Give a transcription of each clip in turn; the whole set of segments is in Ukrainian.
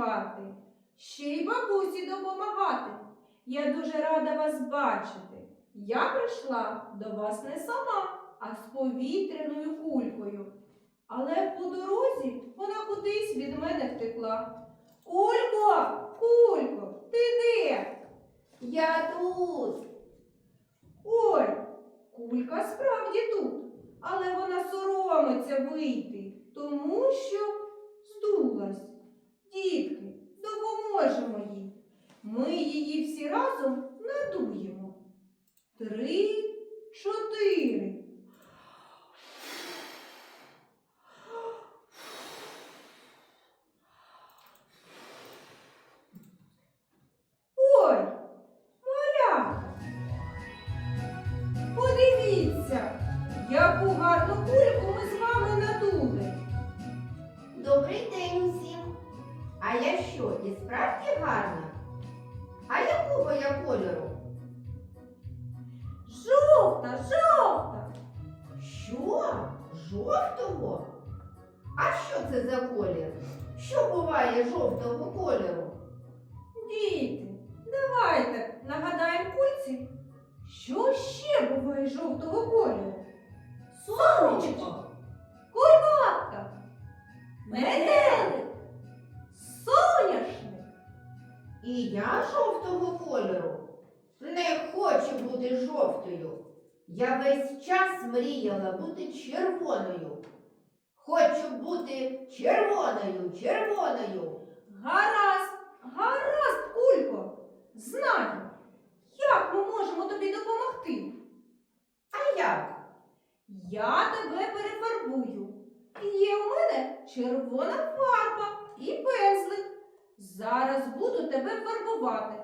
співати, ще й бабусі допомагати. Я дуже рада вас бачити. Я прийшла до вас не сама, а з повітряною кулькою. Але по дорозі вона кудись від мене втекла. Кулько, кулько, ти де? Я тут. Ой, кулька справді тут, але вона соромиться вийти, тому що здулась. Дітки, допоможемо їй. Ми її всі разом надуємо. Три, чотири. Ой, малята, подивіться, яку гарну кульку кольору? Діти, давайте нагадаємо кульці, що ще буває жовтого кольору? Сонечко, курбатка, метелик, соняшник. І я жовтого кольору. Не хочу бути жовтою. Я весь час мріяла бути червоною. Хочу бути червоною, червоною. Гаразд, гаразд, кулько. Знаю, як ми можемо тобі допомогти. А як? Я тебе перефарбую. Є у мене червона фарба і пензлик. Зараз буду тебе фарбувати.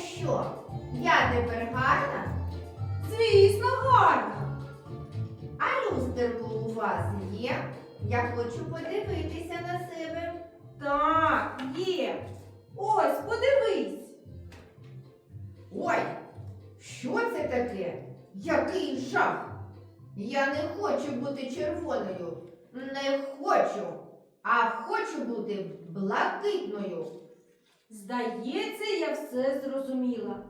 Що, я тепер гарна? Звісно, гарно. А люстерко у вас є? Я хочу подивитися на себе. Так, є. Ось, подивись. Ой, що це таке? Який жах! Я не хочу бути червоною. Не хочу, а хочу бути блакитною. Здається, я все зрозуміла.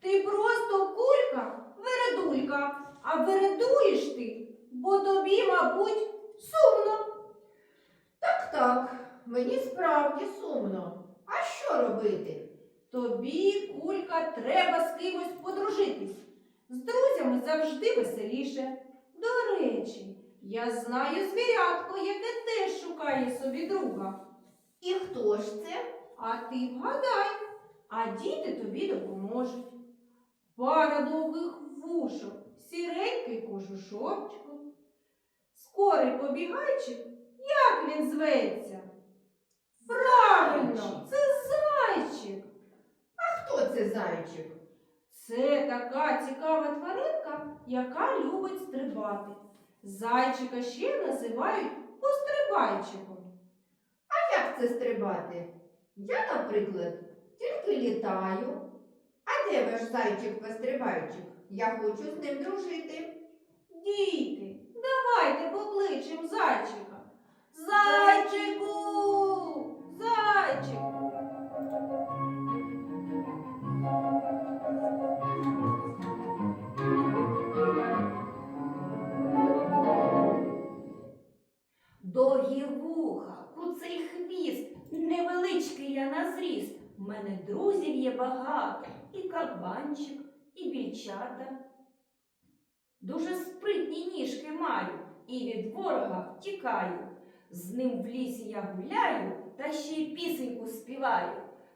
Ти просто кулька, вередулька, а вередуєш ти, бо тобі, мабуть, сумно. Так, так, мені справді сумно. А що робити? Тобі, кулька, треба з кимось подружитись. З друзями завжди веселіше. До речі, я знаю звірятко, яке теж шукає собі друга. І хто ж це? А ти вгадай, а діти тобі допоможуть. Пара довгих вушок, сіренький кожушочок. Скорий побігайчик, як він зветься? Правильно, це зайчик. А Хто це зайчик? Це така цікава тваринка, яка любить стрибати. Зайчика ще називають пострибайчиком. А як це стрибати? Я, наприклад, тільки літаю. А де ваш зайчик-пострибайчик? Я хочу з ним дружити. Діти, давайте покличем зайчика. Зайчику! Зайчик! Втікаю. З ним в лісі я гуляю та ще й пісеньку співаю.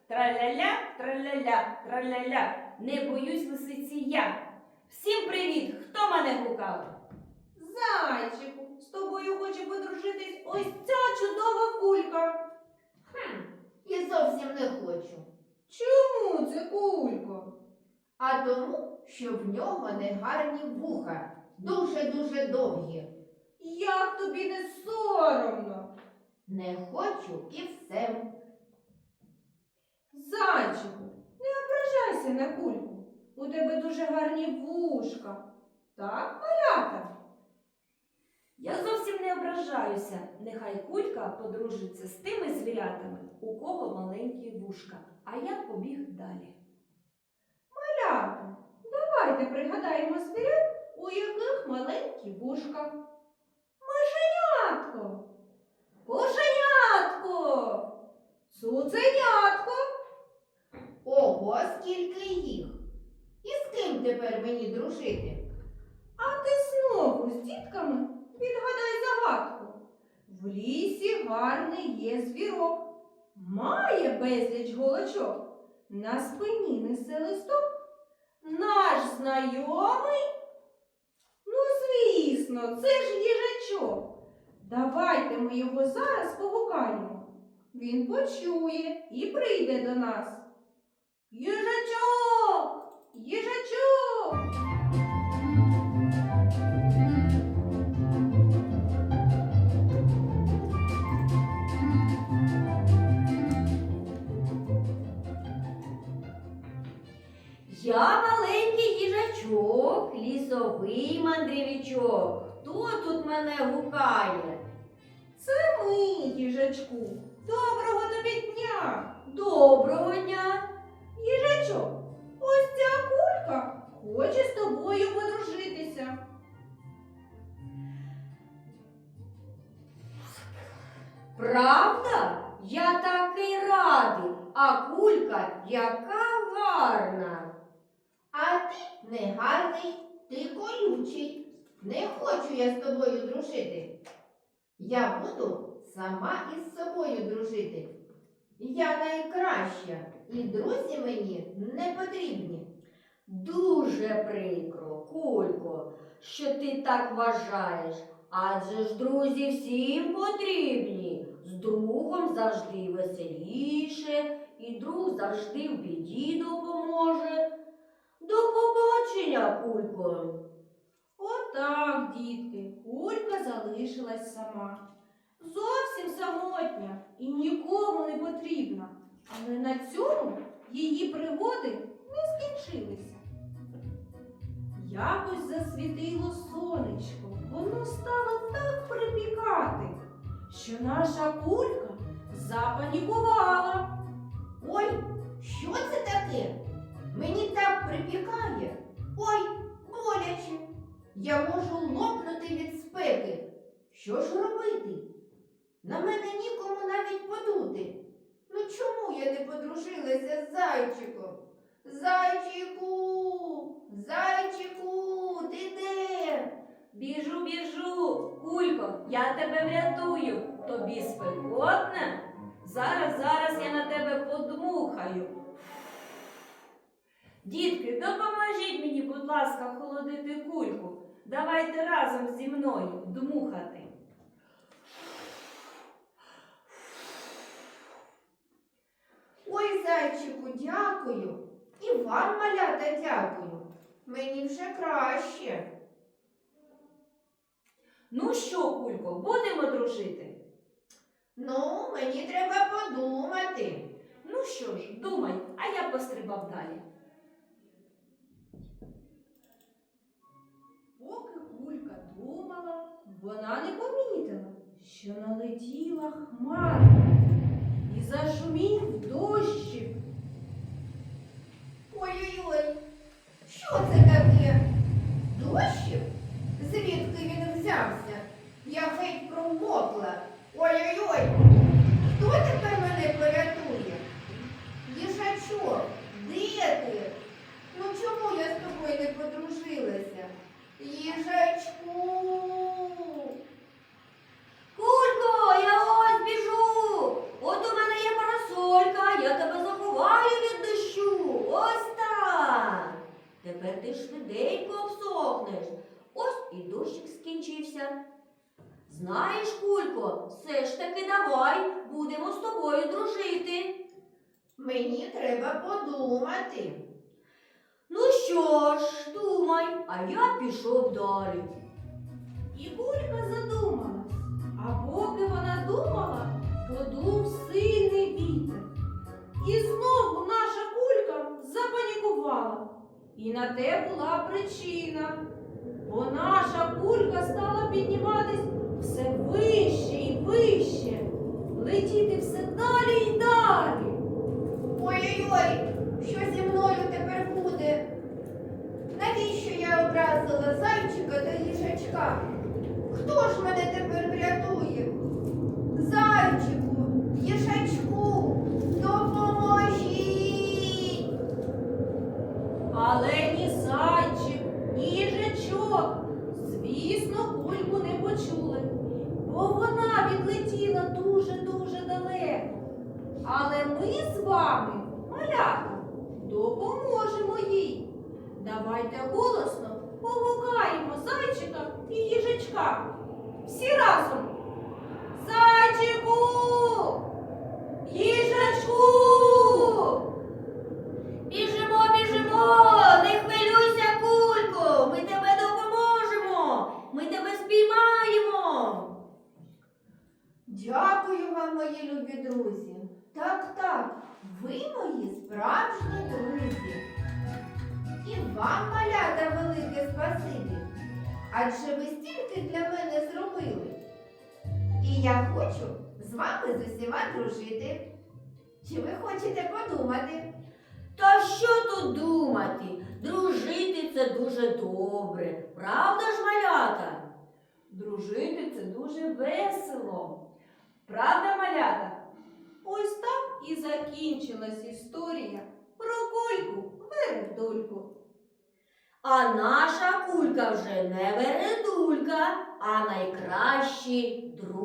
Траля-ля, траля-ля, траля-ля, не боюсь лисиці я. Всім привіт! Хто мене гукав? Зайчику, з тобою хоче подружитись ось ця чудова кулька. Хм, і зовсім не хочу. Чому це кулько? А тому, що в нього негарні вуха, дуже-дуже довгі. Як тобі не соромно? Не хочу і все. Зайчику, не ображайся на кульку. У тебе дуже гарні вушка. Так, малята? Я зовсім не ображаюся. Нехай кулька подружиться з тими звірятами, у кого маленькі вушка, а я побіг далі. Малята, давайте пригадаємо звірят, у яких маленькі вушка. Цуценятко. Ого, скільки їх! І з ким тепер мені дружити? А ти знову з дітками відгадай загадку. В лісі гарний є звірок, має безліч голочок, на спині несе листок. Наш знайомий? Ну, звісно, це ж їжачок. Давайте ми його зараз погукаємо. Він почує і прийде до нас. Їжачок! Їжачок! Правда? Я такий радий, а кулька яка гарна. А ти не гарний, ти колючий. Не хочу я з тобою дружити. Я буду сама із собою дружити. Я найкраща, і друзі мені не потрібні. Дуже прикро, кулько, що ти так вважаєш. Адже ж друзі всім потрібні. Другом завжди веселіше, і друг завжди в біді допоможе. До побачення, кулько. Отак, дітки, кулька залишилась сама. Зовсім самотня і нікому не потрібна. Але на цьому її пригоди не скінчилися. Якось засвітило сонечко, воно стало так припікати, що наша кулька запанікувала. Ой, що це таке? Мені так припікає. Ой, боляче. Я можу лопнути від спеки. Що ж робити? На мене нікому навіть подути. Ну чому я не подружилася з зайчиком? Зайчику, зайчику, ти де? Біжу, біжу, кулько, я тебе врятую. Тобі спекотне? Зараз, зараз я на тебе подмухаю. Дітки, допоможіть мені, будь ласка, охолодити кульку. Давайте разом зі мною дмухати. Ой, зайчику, дякую. І вам, малята, дякую. Мені вже краще. Ну що, кулько, будемо дружити? Ну, мені треба подумати. Ну що ж, думай, а я пострибав далі. Поки кулька думала, вона не помітила, що налетіла хмара і зашумів дощик. Ой-ой-ой, що це таке? Дощик? взявся. Я геть промокла. Ой-ой-ой, хто тепер мене порятує? Їжачок, де ти? Ну чому я з тобою не подружилася? Їжачку. Кулько, я ось біжу. От у мене є парасолька, я тебе заховаю від дощу. Ось так. Тепер ти швиденько обсохнеш подивися. Знаєш, Кулько, все ж таки давай будемо з тобою дружити. Мені треба подумати. Ну що ж, думай, а я пішов далі. І кулька задумалась. А поки вона думала, подув сильний вітер. І знову наша кулька запанікувала. І на те була причина. Бо наша кулька стала підніматись все вище і вище, летіти все далі і далі. Ой-ой-ой, що зі мною тепер буде? Навіщо я образила зайчика та їжачка? Хто ж мене тепер врятує? Зайчику, їжачку, допоможіть! Але ні зайчик, ні їжачок, звісно, кульку не почули, бо вона відлетіла дуже-дуже далеко. Але ми з вами, малята, допоможемо їй. Давайте голосно погукаємо зайчика і їжачка. Всі разом. Зайчику! Їжачку! Біжимо, біжимо, не хвилюйся, Кулько, ми тебе допоможемо, ми тебе спіймаємо. Дякую вам, мої любі друзі. Так, так, ви мої справжні Адже ви стільки для мене зробили. І я хочу з вами з усіма дружити. Чи ви хочете подумати? Та що тут думати? Дружити це дуже добре, правда ж, малята? Дружити це дуже весело. Правда, малята? Ось так і закінчилась історія про кульку вередульку. А наша кулька вже не вередулька, а найкращий друг.